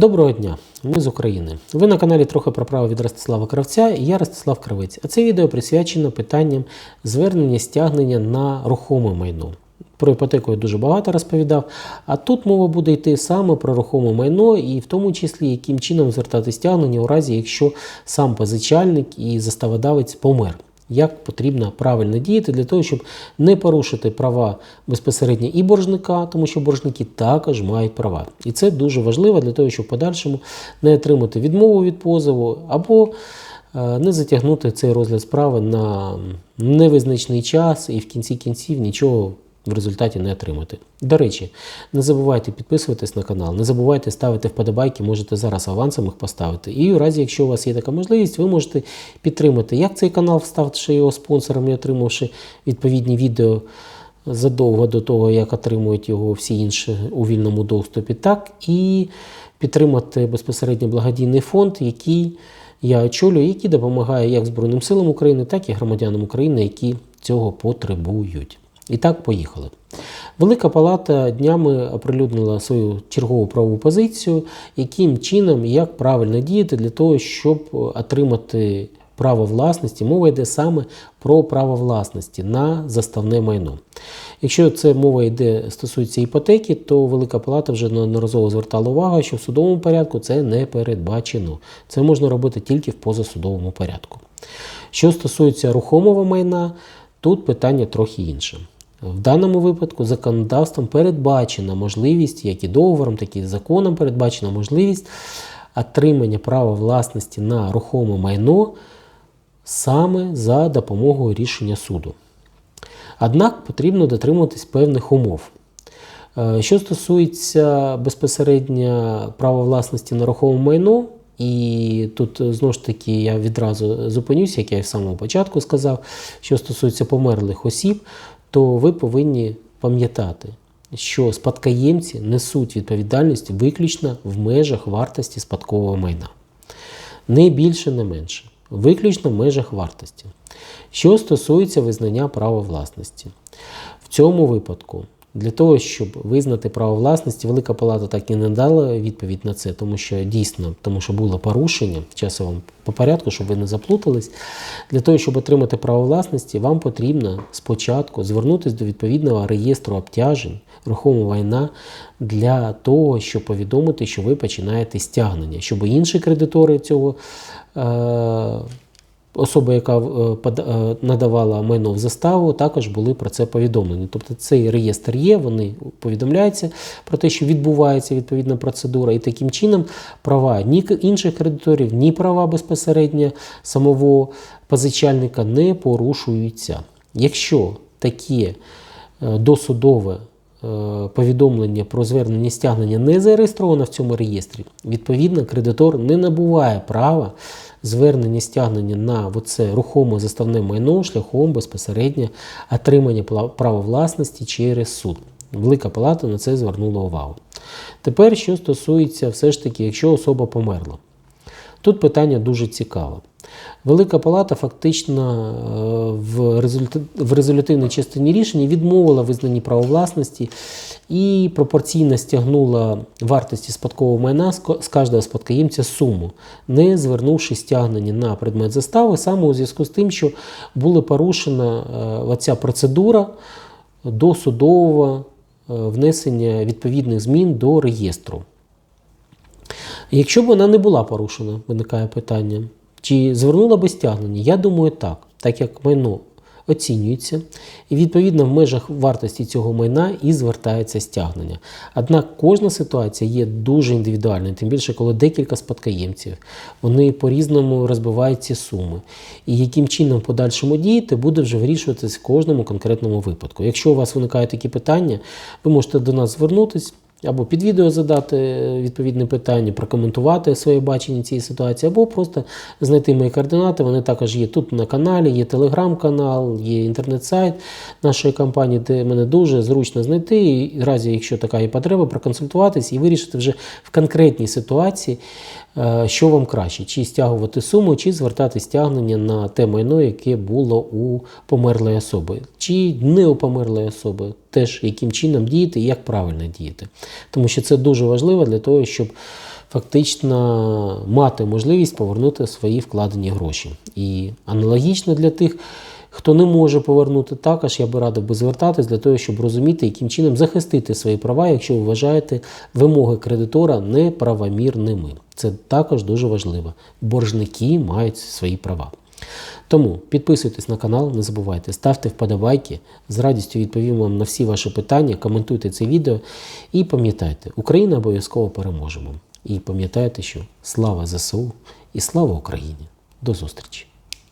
Доброго дня, ми з України. Ви на каналі трохи про право від Ростислава Кравця і я Ростислав Кравець. А це відео присвячено питанням звернення стягнення на рухоме майно. Про іпотеку я дуже багато розповідав, а тут мова буде йти саме про рухоме майно, і в тому числі яким чином звертати стягнення у разі, якщо сам позичальник і заставодавець помер. Як потрібно правильно діяти для того, щоб не порушити права безпосередньо і боржника, тому що боржники також мають права. І це дуже важливо для того, щоб в подальшому не отримати відмову від позову або е, не затягнути цей розгляд справи на невизначний час і в кінці кінців нічого в результаті не отримати. До речі, не забувайте підписуватись на канал, не забувайте ставити вподобайки, можете зараз авансом їх поставити. І у разі, якщо у вас є така можливість, ви можете підтримати як цей канал, ставши його спонсором і отримавши відповідні відео задовго до того, як отримують його всі інші у вільному доступі, так і підтримати безпосередньо благодійний фонд, який я очолюю, який допомагає як Збройним силам України, так і громадянам України, які цього потребують. І так, поїхали. Велика Палата днями оприлюднила свою чергову правову позицію, яким чином і як правильно діяти для того, щоб отримати право власності. Мова йде саме про право власності на заставне майно. Якщо це мова йде стосується іпотеки, то Велика Палата вже неодноразово звертала увагу, що в судовому порядку це не передбачено. Це можна робити тільки в позасудовому порядку. Що стосується рухомого майна, тут питання трохи інше. В даному випадку законодавством передбачена можливість, як і договором, так і законом передбачена можливість отримання права власності на рухоме майно саме за допомогою рішення суду. Однак потрібно дотримуватись певних умов. Е, Що стосується безпосередньо права власності на рухоме майно, і тут е, знову ж таки я відразу зупинюся, як я і в самому початку сказав, що стосується померлих осіб, то ви повинні пам'ятати, що спадкоємці несуть відповідальність виключно в межах вартості спадкового майна. Не більше, не менше. Виключно в межах вартості. Що стосується визнання права власності, в цьому випадку для того, щоб визнати право власності, Велика Палата так і не дала відповідь на це, тому що дійсно, тому що було порушення часовому по порядку, щоб ви не заплутались. Для того, щоб отримати право власності, вам потрібно спочатку звернутися до відповідного реєстру обтяжень рухомого майна для того, щоб повідомити, що ви починаєте стягнення, щоб інші кредитори цього. Е- Особа, яка е, е, надавала майно в заставу, також були про це повідомлені. Тобто цей реєстр є, вони повідомляються про те, що відбувається відповідна процедура, і таким чином права ні інших кредиторів, ні права безпосередньо самого позичальника не порушуються. Якщо таке е, досудове повідомлення про звернення стягнення не зареєстровано в цьому реєстрі, відповідно, кредитор не набуває права звернення стягнення на оце рухоме заставне майно шляхом безпосередньо отримання права власності через суд. Велика Палата на це звернула увагу. Тепер, що стосується все ж таки, якщо особа померла. Тут питання дуже цікаве. Велика Палата фактично е, в, резолютивній частині рішення відмовила визнанні права власності і пропорційно стягнула вартості спадкового майна з ко- кожного спадкоємця суму, не звернувши стягнення на предмет застави, саме у зв'язку з тим, що була порушена е, оця процедура досудового е, внесення відповідних змін до реєстру. Якщо б вона не була порушена, виникає питання, чи звернула би стягнення? Я думаю, так, так як майно оцінюється, і відповідно в межах вартості цього майна і звертається стягнення. Однак кожна ситуація є дуже індивідуальною, тим більше, коли декілька спадкоємців, вони по-різному розбивають ці суми. І яким чином в подальшому діяти, буде вже вирішуватись в кожному конкретному випадку. Якщо у вас виникають такі питання, ви можете до нас звернутися. Або під відео задати відповідне питання, прокоментувати своє бачення цієї ситуації, або просто знайти мої координати. Вони також є тут на каналі, є телеграм-канал, є інтернет-сайт нашої компанії, де мене дуже зручно знайти. І разі, якщо така є потреба, проконсультуватись і вирішити вже в конкретній ситуації, що вам краще: чи стягувати суму, чи звертати стягнення на те майно, яке було у померлої особи, чи не у померлої особи. Теж яким чином діяти і як правильно діяти. Тому що це дуже важливо для того, щоб фактично мати можливість повернути свої вкладені гроші. І аналогічно для тих, хто не може повернути, також я би радив би звертатись для того, щоб розуміти, яким чином захистити свої права, якщо ви вважаєте вимоги кредитора неправомірними. Це також дуже важливо. Боржники мають свої права. Тому підписуйтесь на канал, не забувайте, ставте вподобайки. З радістю відповім вам на всі ваші питання, коментуйте це відео і пам'ятайте, Україна обов'язково переможемо. І пам'ятайте, що слава ЗСУ і слава Україні! До зустрічі!